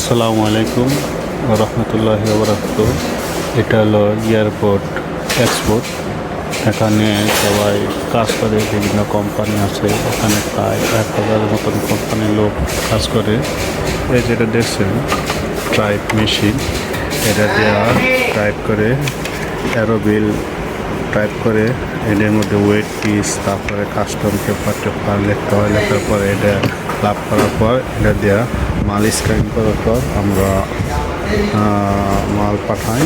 আসসালামু আলাইকুম রহমতুল্লাহ বরাকাত এটা হলো এয়ারপোর্ট এক্সপোর্ট। এখানে সবাই কাজ করে, বিভিন্ন কোম্পানি আছে। এখানে প্রায় এক হাজারের মতন কোম্পানির লোক কাজ করে। এই যেটা দেখছেন টাইপ মেশিন। এটা দেওয়া টাইপ করে অ্যারোবিল টাইপ করে, এদের মধ্যে ওয়েট পিস তারপরে কাস্টম পেপার টেপার লিখতে হয়, লেখার পরে এটা লাভ করার পর, এটা দেওয়া মাল স্ক্যান করার পর আমরা মাল পাঠাই।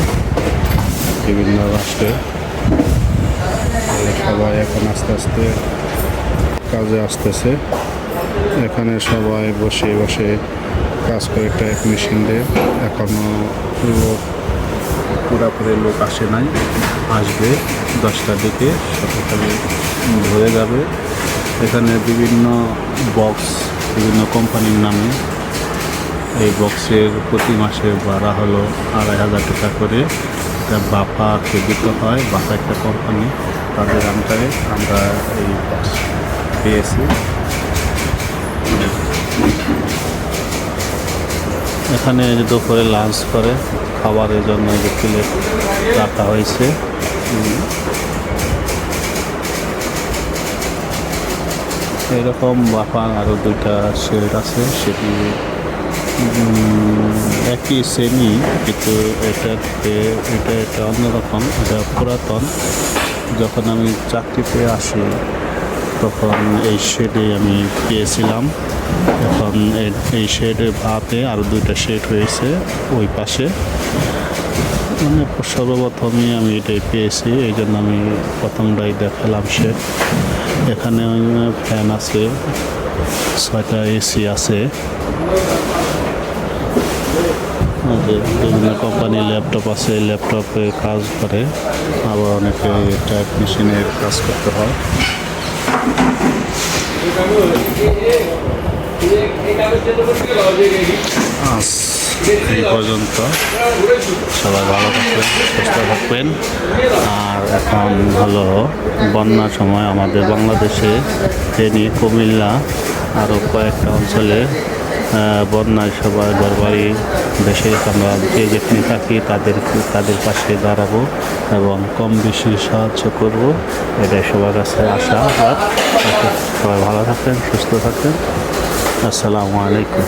বিভিন্ন রাষ্ট্রে। সবাই এখন আস্তে আস্তে কাজে আসতেছে। এখানে সবাই বসে বসে কাজ করে টাইপ মেশিন দিয়ে এখনও লোক পুরাপুরি লোক আসে নাই। আসবে দশটার দিকে সকালে ধরে যাবে। এখানে বিভিন্ন বক্স বিভিন্ন কোম্পানির নামে এই বক্সের প্রতি মাসে ভাড়া হলো আড়াই হাজার টাকা করে। এটা বাপাকে দিতে হয়, বাপা একটা কোম্পানি তাদের আন্ডারে আমরা এই বক্স পেয়েছি। এখানে দুপুরে লাঞ্চ করে। খাবারের জন্য যে প্লেট রাখা হয়েছে। এরকম বাপার আরও দুইটা শেল্ড আছে, সেটি একই সেমি কিন্তু এটা এটা অন্যরকম, এটা পুরাতন। যখন আমি চাকরিতে আসি তখন এই শেডে আমি পেয়েছিলাম। এখন এই শেডের ভাতে আরও দুইটা শেড হয়েছে ওই পাশে। মানে সর্বপ্রথমই আমি এটাই পেয়েছি, এই জন্য আমি প্রথমটাই দেখালাম শেড এখানে ফ্যান আছে, ছয়টা এসি আছে। বিভিন্ন কোম্পানির ল্যাপটপ আছে ল্যাপটপে কাজ করে। আবার অনেকে টাইপ মেশিনের কাজ করতে হয়। আজ এই পর্যন্ত। সবাই ভালো থাকবেন, সুস্থ থাকবেন। আর এখন হলো বন্যার সময় আমাদের বাংলাদেশে ফেনী কুমিল্লা আরও কয়েকটা অঞ্চলে বন্যায় সবাই ঘরবাড়ি, দেশে আমরা যে যেখানে থাকি তাদের তাদের পাশে দাঁড়াবো এবং কম বেশি সাহায্য করব। এটাই সবার কাছে আশা। আর সবাই ভালো থাকবেন, সুস্থ থাকবেন। আসসালামু আলাইকুম।